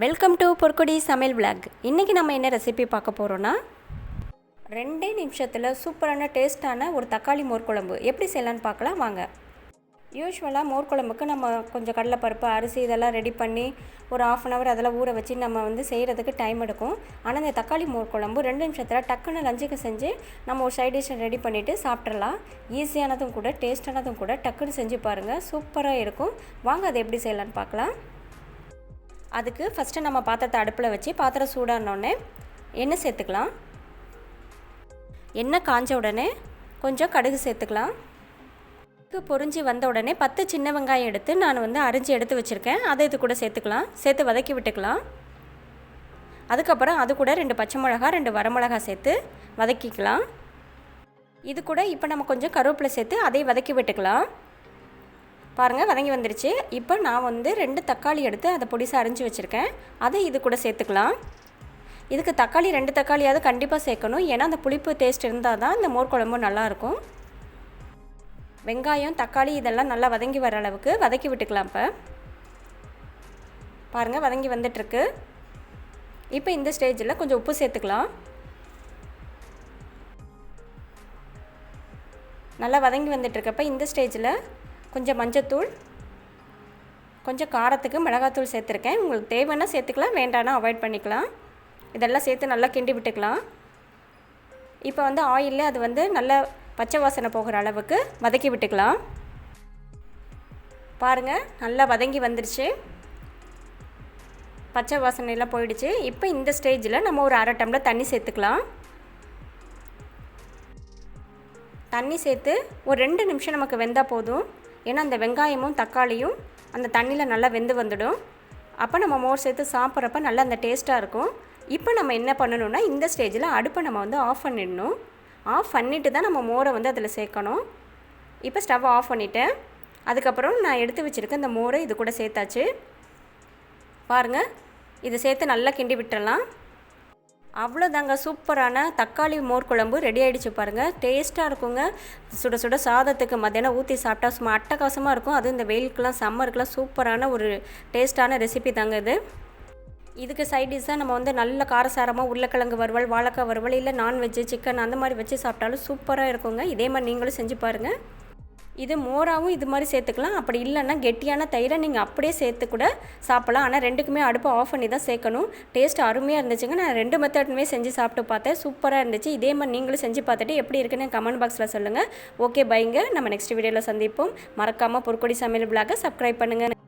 Welcome to பொற்கொடி சமையல் vlog இன்றைக்கி நம்ம என்ன ரெசிபி பார்க்க போகிறோன்னா ரெண்டே நிமிஷத்தில் சூப்பரான டேஸ்ட்டான ஒரு தக்காளி மோர்க்குழம்பு எப்படி செய்யலான்னு பார்க்கலாம்? வாங்க. யூஸ்வலாக மோர்க்குழம்புக்கு நம்ம கொஞ்சம் கடலைப்பருப்பு அரிசி இதெல்லாம் ரெடி பண்ணி ஒரு ஆஃப் அன் ஹவர் அதெல்லாம் ஊற வச்சு நம்ம வந்து செய்கிறதுக்கு டைம் எடுக்கும். ஆனால் இந்த தக்காளி மோர் குழம்பு ரெண்டு நிமிஷத்தில் டக்குன்னு லஞ்சுக்கு செஞ்சு நம்ம ஒரு சைட் டிஷ்ஷை ரெடி பண்ணிவிட்டு சாப்பிட்றலாம் ஈஸியானதும் கூட டேஸ்டானதும் கூட டக்குன்னு செஞ்சு பாருங்கள் சூப்பராக இருக்கும். வாங்க அதை எப்படி செய்யலான்னு பார்க்கலாம். அதுக்கு ஃபஸ்ட்டு நம்ம பாத்திரத்தை அடுப்பில் வச்சு பாத்திரம் சூடானோடனே எண்ணெய் சேர்த்துக்கலாம். எண்ணெய் காஞ்ச உடனே கொஞ்சம் கடுகு சேர்த்துக்கலாம். கடுகு பொறிஞ்சி வந்த உடனே பத்து சின்ன வெங்காயம் எடுத்து நான் வந்து அரிஞ்சு எடுத்து வச்சுருக்கேன். அதை இது கூட சேர்த்துக்கலாம். சேர்த்து வதக்கி விட்டுக்கலாம். அதுக்கப்புறம் அது கூட ரெண்டு பச்சை மிளகா ரெண்டு வரமிளகா சேர்த்து வதக்கிக்கலாம். இது கூட இப்போ நம்ம கொஞ்சம் கருவேப்பிலை சேர்த்து அதை வதக்கி விட்டுக்கலாம். பாருங்கள் வதங்கி வந்துருச்சு. இப்போ நான் வந்து ரெண்டு தக்காளி எடுத்து அதை பொடிசாக அரிஞ்சு வச்சுருக்கேன். அதை இது கூட சேர்த்துக்கலாம். இதுக்கு தக்காளி ரெண்டு தக்காளியாவது கண்டிப்பாக சேர்க்கணும். ஏன்னா அந்த புளிப்பு டேஸ்ட் இருந்தால் தான் இந்த மோர் குழம்பு நல்லாயிருக்கும் வெங்காயம் தக்காளி இதெல்லாம் நல்லா வதங்கி வர அளவுக்கு வதக்கி விட்டுக்கலாம் இப்போ. பாருங்கள் வதங்கி வந்துட்டுருக்கு. இப்போ இந்த ஸ்டேஜில் கொஞ்சம் உப்பு சேர்த்துக்கலாம். நல்லா வதங்கி வந்துட்டுருக்கப்ப இந்த ஸ்டேஜில் கொஞ்சம் மஞ்சத்தூள் கொஞ்சம் காரத்துக்கு மிளகாத்தூள் சேர்த்துருக்கேன். உங்களுக்கு தேவைன்னா சேர்த்துக்கலாம் வேண்டானா அவாய்ட் பண்ணிக்கலாம். இதெல்லாம் சேர்த்து நல்லா கிண்டி விட்டுக்கலாம். இப்போ வந்து ஆயிலில் அது வந்து நல்லா பச்சை வாசனை போகிற அளவுக்கு வதக்கி விட்டுக்கலாம். பாருங்கள் நல்லா வதங்கி வந்துடுச்சு பச்சை வாசனையெல்லாம் போயிடுச்சு. இப்போ இந்த ஸ்டேஜில் நம்ம ஒரு அரை டம்ளர் தண்ணி சேர்த்துக்கலாம். தண்ணி சேர்த்து ஒரு ரெண்டு நிமிஷம் நமக்கு வெந்தால் போதும். ஏன்னா அந்த வெங்காயமும் தக்காளியும் அந்த தண்ணியில் நல்லா வெந்து வந்துடும். அப்போ நம்ம மோர் சேர்த்து சாப்பிட்றப்ப நல்லா அந்த டேஸ்ட்டாக இருக்கும். இப்போ நம்ம என்ன பண்ணணும்னா இந்த ஸ்டேஜில் அடுப்பை நம்ம வந்து ஆஃப் பண்ணிடணும். ஆஃப் பண்ணிவிட்டு தான் நம்ம மோரை வந்து அதில் சேர்க்கணும். இப்போ ஸ்டவ் ஆஃப் பண்ணிவிட்டேன் அதுக்கப்புறம் நான் எடுத்து வச்சுருக்க இந்த மோரை இது கூட சேர்த்தாச்சு. பாருங்கள் இதை சேர்த்து நல்லா கிண்டி விட்டுறலாம். அவ்வளோதாங்க சூப்பரான தக்காளி மோர் குழம்பு ரெடி ஆகிடுச்சு பாருங்கள் டேஸ்ட்டாக இருக்குங்க. சுட சுட சாதத்துக்கு மத்தியானம் ஊற்றி சாப்பிட்டா சும்மா அட்டகாசமாக இருக்கும். அதுவும் இந்த வெயிலுக்கெலாம் சம்மருக்கெலாம் சூப்பரான ஒரு டேஸ்ட்டான ரெசிபி தாங்க இது. இதுக்கு சைட் டிஷ்ஷாக நம்ம வந்து நல்ல காரசாரமாக உருளைக்கிழங்கு வறுவல் வாழைக்காய் வறுவல் இல்லை நான்வெஜ்ஜு சிக்கன் அந்த மாதிரி வச்சு சாப்பிட்டாலும் சூப்பராக இருக்குங்க. இதே மாதிரி நீங்களும் செஞ்சு பாருங்கள் இது மோராகவும் இது மாதிரி சேர்த்துக்கலாம். அப்படி இல்லைன்னா கெட்டியான தயிரை நீங்கள் அப்படியே சேர்த்து கூட சாப்பிடலாம். ஆனால் ரெண்டுக்குமே அடுப்பு ஆஃப் பண்ணி தான் சேர்க்கணும். டேஸ்ட் அருமையாக இருந்துச்சுங்க. நான் ரெண்டு மெத்தடுமே செஞ்சு சாப்பிட்டு பார்த்தேன். சூப்பராக இருந்துச்சு. இதே மாதிரி நீங்களும் செஞ்சு பார்த்துட்டு எப்படி இருக்குன்னு கமெண்ட் பாக்ஸில் சொல்லுங்கள் ஓகே பைங்க நம்ம நெக்ஸ்ட் வீடியோவில் சந்திப்போம். மறக்காமல் பொற்கொடி சமையல் பிளாக சப்ஸ்கிரைப் பண்ணுங்கள்